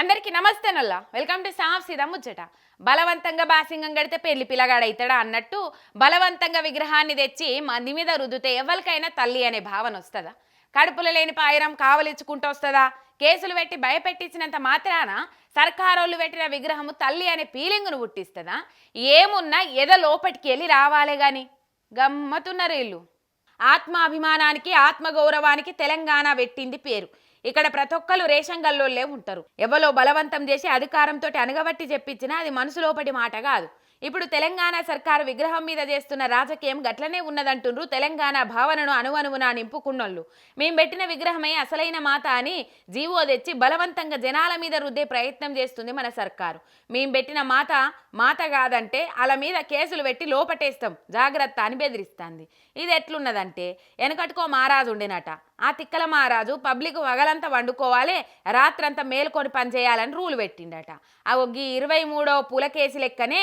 అందరికీ నమస్తే నల్లా. వెల్కమ్ టు సాఫ్ సీదా ముచ్చట బలవంతంగా బాసింగం కడితే పెళ్ళి పిల్లగాడైతాడా అన్నట్టు బలవంతంగా విగ్రహాన్ని తెచ్చి మంది మీద రుద్దుతే ఎవరికైనా తల్లి అనే భావన వస్తుందా? కడుపులో లేని పాయరం కావలిచ్చుకుంటూ వస్తుందా? కేసులు పెట్టి భయపెట్టించినంత మాత్రాన సర్కారోళ్ళు పెట్టిన విగ్రహము తల్లి అనే ఫీలింగ్ను పుట్టిస్తుందా? ఏమున్నా ఎద లోపటికి వెళ్ళి రావాలే గాని? గమ్మతున్నారు వీళ్ళు ఆత్మాభిమానానికి ఆత్మగౌరవానికి తెలంగాణ పెట్టింది పేరు. ఇక్కడ ప్రతి ఒక్కరు రేషన్ గల్లోళ్ళే ఉంటారు. ఎవలో బలవంతం చేసి అధికారంతో అనగబట్టి చెప్పించినా అది మనసు లోపటి మాట కాదు. ఇప్పుడు తెలంగాణ సర్కారు విగ్రహం మీద చేస్తున్న రాజకీయం గట్లనే ఉన్నదంటుండ్రు. తెలంగాణ భావనను అణువణువున నింపుకున్నోళ్ళు. మేం పెట్టిన విగ్రహమే అసలైన మాత అని జీవో తెచ్చి బలవంతంగా జనాల మీద రుద్దే ప్రయత్నం చేస్తుంది మన సర్కారు. మేం పెట్టిన మాత మాత కాదంటే అలా మీద కేసులు పెట్టి లోపటేస్తాం. జాగ్రత్త అని బెదిరిస్తుంది. ఇది ఎట్లున్నదంటే వెనకట్టుకో మహారాజు ఉండినట. ఆ తిక్కల మహారాజు పబ్లిక్ వగలంతా వండుకోవాలి రాత్రంతా మేల్కొని పనిచేయాలని రూల్ పెట్టిండట. ఆ ఒగ్గి ఇరవై మూడో పులకేసి లెక్కనే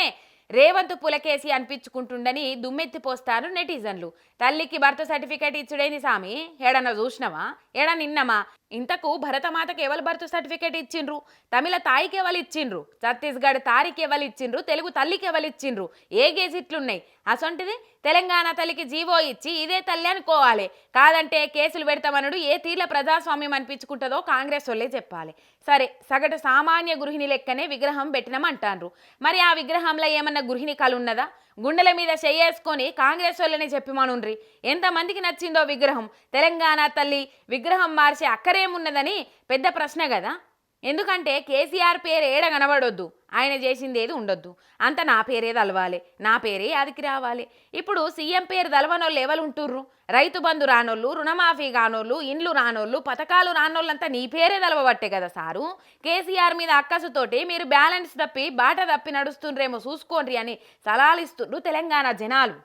రేవంత్ పులకేసి అనిపించుకుంటుండని దుమ్మెత్తిపోస్తారు నెటిజన్లు. తల్లికి బర్త్ సర్టిఫికేట్ ఇచ్చుడేంది సామి? ఏడన్నా చూసినవా? ఏడ నిన్నమా? ఇంతకు భరతమాతకి ఎవరు బర్త్ సర్టిఫికేట్ ఇచ్చిండ్రు? తమిళ తాయికి ఎవరు ఇచ్చిండ్రు? ఛత్తీస్గఢ్ తారీకి ఎవరు ఇచ్చిండ్రు? తెలుగు తల్లికి ఎవరు ఇచ్చిండ్రు? ఏ గేజిట్లున్నాయి? అసొంటిది తెలంగాణ తల్లికి జీవో ఇచ్చి ఇదే తల్లి అనుకోవాలి. కాదంటే కేసులు పెడతామనుడు ఏ తీర్ల ప్రజాస్వామ్యం అనిపించుకుంటుందో కాంగ్రెస్ వాళ్ళే చెప్పాలి. సరే సగటు సామాన్య గృహిణి లెక్కనే విగ్రహం పెట్టినామంటాన్రు మరి ఆ విగ్రహంలో ఏమన్నా గృహిణి కలు ఉన్నదా గుండెల మీద చెయ్యేసుకొని కాంగ్రెస్ వాళ్ళని చెప్పి మనుండ్రి ఎంతమందికి నచ్చిందో విగ్రహం. తెలంగాణ తల్లి విగ్రహం మార్చే అక్కరేమున్నదని పెద్ద ప్రశ్న కదా ఎందుకంటే కేసీఆర్ పేరు ఏడ కనబడొద్దు? ఆయన చేసింది ఏది ఉండొద్దు. అంత నా పేరే తలవాలి నా పేరే అదికి రావాలి. ఇప్పుడు సీఎం పేరు తలవనోళ్ళు ఎవరు ఉంటుర్రు? రైతు బంధు రానోళ్ళు రుణమాఫీ కానోళ్ళు ఇండ్లు రానోళ్ళు పథకాలు రానోళ్ళంతా నీ పేరే తలవబట్టే కదా సారు? కేసీఆర్ మీద అక్కసుతోటి మీరు బ్యాలెన్స్ తప్పి బాట తప్పి నడుస్తుండ్రేమో చూసుకోండి అని సలహాలు ఇస్తుండ్రు తెలంగాణ జనాలు.